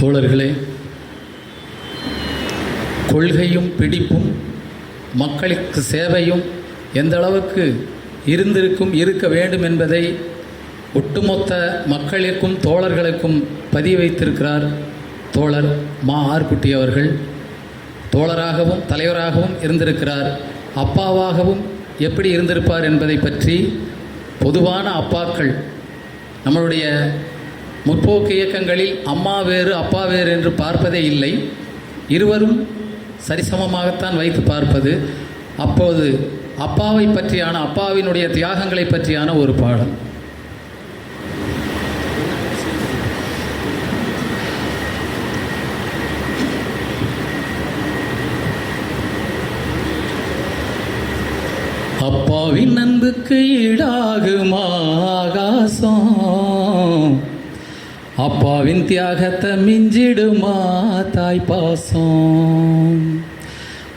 தோழர்களே கொள்கையும் பிடிப்பும் மக்களுக்கு சேவையும் எந்த அளவுக்கு இருந்திருக்கும் இருக்க வேண்டும் என்பதை ஒட்டுமொத்த மக்களுக்கும் தோழர்களுக்கும் பதிய வைத்திருக்கிறார் தோழர் மா. ஆர்குட்டி அவர்கள். தோழராகவும் தலைவராகவும் இருந்திருக்கிறார். அப்பாவாகவும் எப்படி இருந்திருப்பார் என்பதை பற்றி பொதுவான அப்பாக்கள் நம்மளுடைய முற்போக்கு இயக்கங்களில் அம்மா வேறு அப்பா வேறு என்று பார்ப்பதே இல்லை. இருவரும் சரிசமமாகத்தான் வைத்து பார்ப்பது. அப்போது அப்பாவை பற்றியான அப்பாவினுடைய தியாகங்களை பற்றியான ஒரு பாடம். அப்பாவின் அன்புக்கு ஈடாகுமா ஆகாசம் அப்பாவின் தியாகத்தை மிஞ்சிடுமா தாய் பாசம்?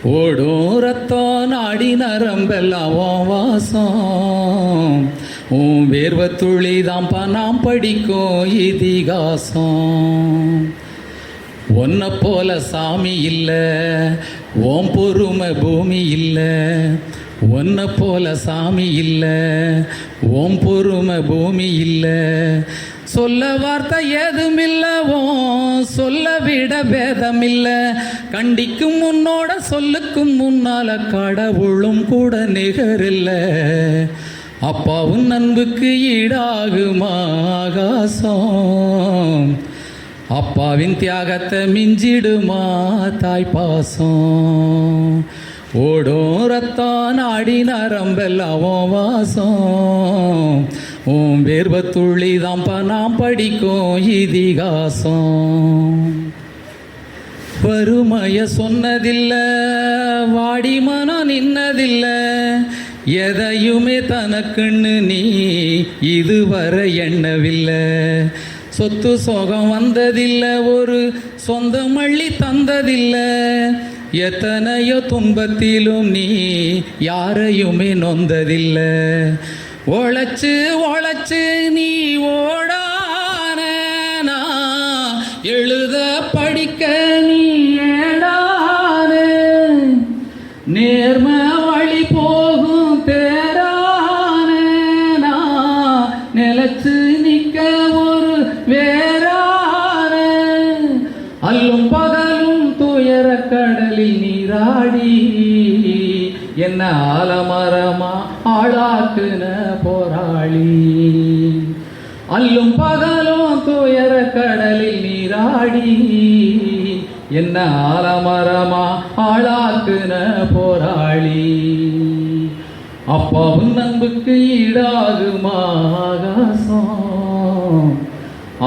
ஓடும் ரத்தம் நாடி நரம்பெல்லாம் வாசம். உன் வேர்வ துளி தான்ப்பா நாம் படிக்கும் இதிகாசம். ஒன்ன போல சாமி இல்லை ஓம் பொறுமை பூமி இல்லை. ஒன்ன போல சாமி இல்லை ஓம் பொறுமை பூமி இல்லை. சொல்ல வார்த்தை ஏதுமில்லவோ சொல்ல விட பேதமில்லை. கண்டிக்கும் உன்னோட சொல்லுக்கும் முன்னால கடவுளும் கூட நிகரில்ல. அப்பாவும் அன்புக்கு ஈடாகுமா ஆகாசம்? அப்பாவின் தியாகத்தை மிஞ்சிடுமா தாய் பாசம்? ஓடும் ரத்தான் நாடி நரம்பெல்லாம் வாசம்? உன் வேர்வத்துள்ளி தான்ப்பா நாம் படிக்கும் இதிகாசம். வறுமைய சொன்னதில்ல வாடி மனம் நின்னதில்ல எதையுமே தனக்குன்னு நீ இதுவரை எண்ணவில்லை. சொத்து சோகம் வந்ததில்லை ஒரு சொந்த மள்ளி தந்ததில்லை. எத்தனையோ துன்பத்திலும் நீ யாரையுமே நொந்ததில்லை. ஒழச்சு ஒழச்சு நீ ஓடான எழுத படிக்க நீ ஏடான. நேர்ம வழி போ கடலில் நீராடி என்ன ஆலமரமா ஆளாக்குன போராளி. அல்லும் பகலும் துயர கடலில் நீராடி என்ன ஆலமரமா ஆளாக்குன போராளி. அப்பாவும் அன்புக்கு ஈடாகுமா ஆகாசம்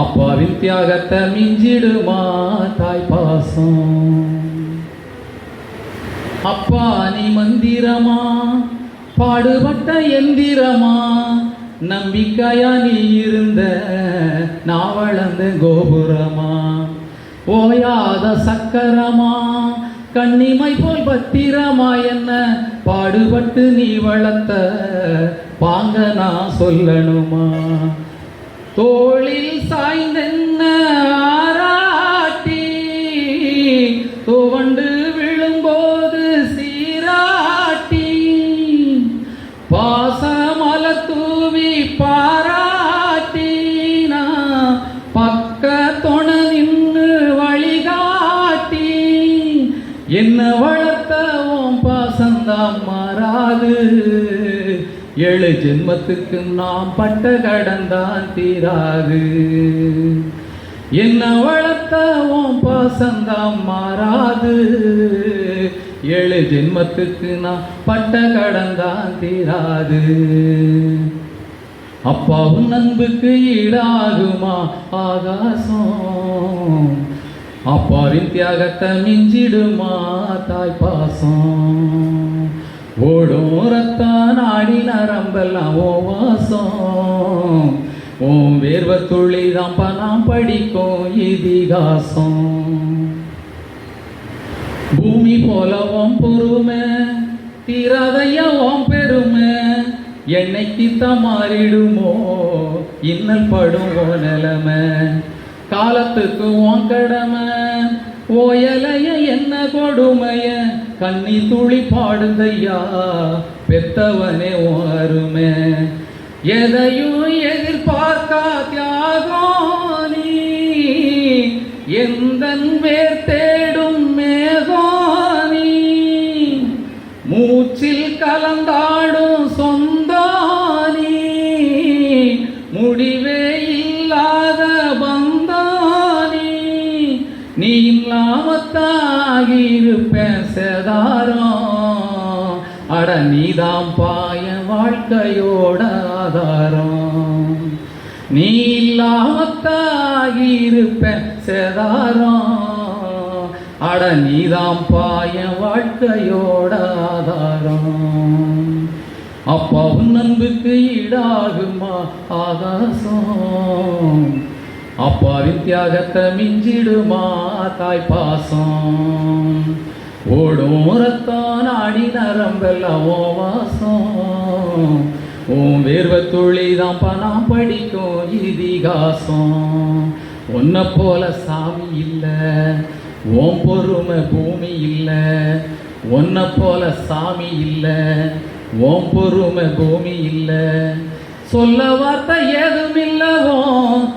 அப்பாவின் தியாகத்தை மிஞ்சிடுமா தாய் பாசம். அப்பா நீ மந்திரமா? பாடுபட்ட எந்திரமா? நம்பிக்கையா நீ இருந்த நான் வளர்ந்த கோபுரமா? ஓயாத சக்கரமா? கண்ணிமை போல் பத்திரமா? என்ன பாடுபட்டு நீ வளர்த்த? பாங்க நான் சொல்லணுமா? தோளில் சாய்ந்தென்ன பாசமல தூவி பாராட்டினா பக்க தொண நின்று வழிகாட்டி. என்ன வளர்த்த பாசந்தாம் மாறாது. ஏழு ஜென்மத்துக்கு நாம் பட்ட கடந்தான் தீராது. என்ன வளர்த்த பாசந்தாம் மாறாது. ஏழு ஜென்மத்துக்கு நான் பட்ட கடந்தான் தீராது. அப்பாவும் நண்புக்கு ஈடாகுமா ஆகாசம்? அப்பாவின் தியாகத்தை மிஞ்சிடுமா தாய் பாசம்? ஓடும் ரத்தான் ஆடி நரம்பெல்லாம் ஓ வாசம்? ஓம் வேர்வ துளி தான் நாம் படிக்கும் இதிகாசம். நீ போல ஓம் பொறுமை தீராதையா ஓம் பெருமை. என்னைக்கு தான் மாறிடுமோ இன்னல் படும் ஓ நிலைமை. காலத்துக்கு உன் கடமை ஓயலைய என்ன கொடுமைய? கண்ணி துளி பாடுதையா பெத்தவனே உன் அருமை. எதையும் எதிர்பார்க்கா தியாகம் நீ? எந்த வேர் முடிவே இல்லாத பந்தானி நீ இல்லாமத்தாகிருப்பேன் சேதாரம் அட நீதாம் பாய வாழ்க்கையோட ஆதாரம். நீ இல்லாமத்தாகிருப்பேன் சேதாரம் அட நீதாம் பாய வாழ்க்கையோட ஆதாரம். அப்பாவும் நண்புக்கு ஈடாகுமா ஆகாசம்? அப்பாவின் தியாகத்தை மிஞ்சிடுமா தாய் பாசம்? ஓடும் ரத்தம் அடி நரம்பெல்லாம் ஓ வாசம் உன் வேர்வ துளி தான் பணம் படிக்கும் இதிகாசம். உன்னை போல சாமி இல்லை ஓம் பொறுமை பூமி இல்லை உன்னை போல சாமி இல்லை ஓம் பொறுமை பூமி இல்லை. சொல்ல வார்த்தை ஏதும் இல்லவோ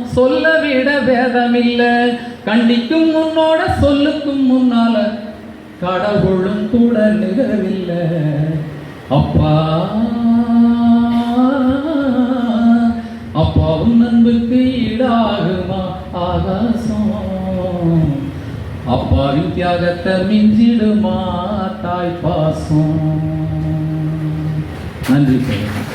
சொல்ல விட வேதம் கண்டிக்கும் உன்னோட சொல்லுக்கும் முன்னால கடவுளும் கூட நிகழவில்லை அப்பா அப்பாவும் நண்புக்கு ஈடாகுமா ஆகாசம்? அப்பாவின் தியாகத்தை மிஞ்சிடுமா தாய் பாசம்? நன்றி சார்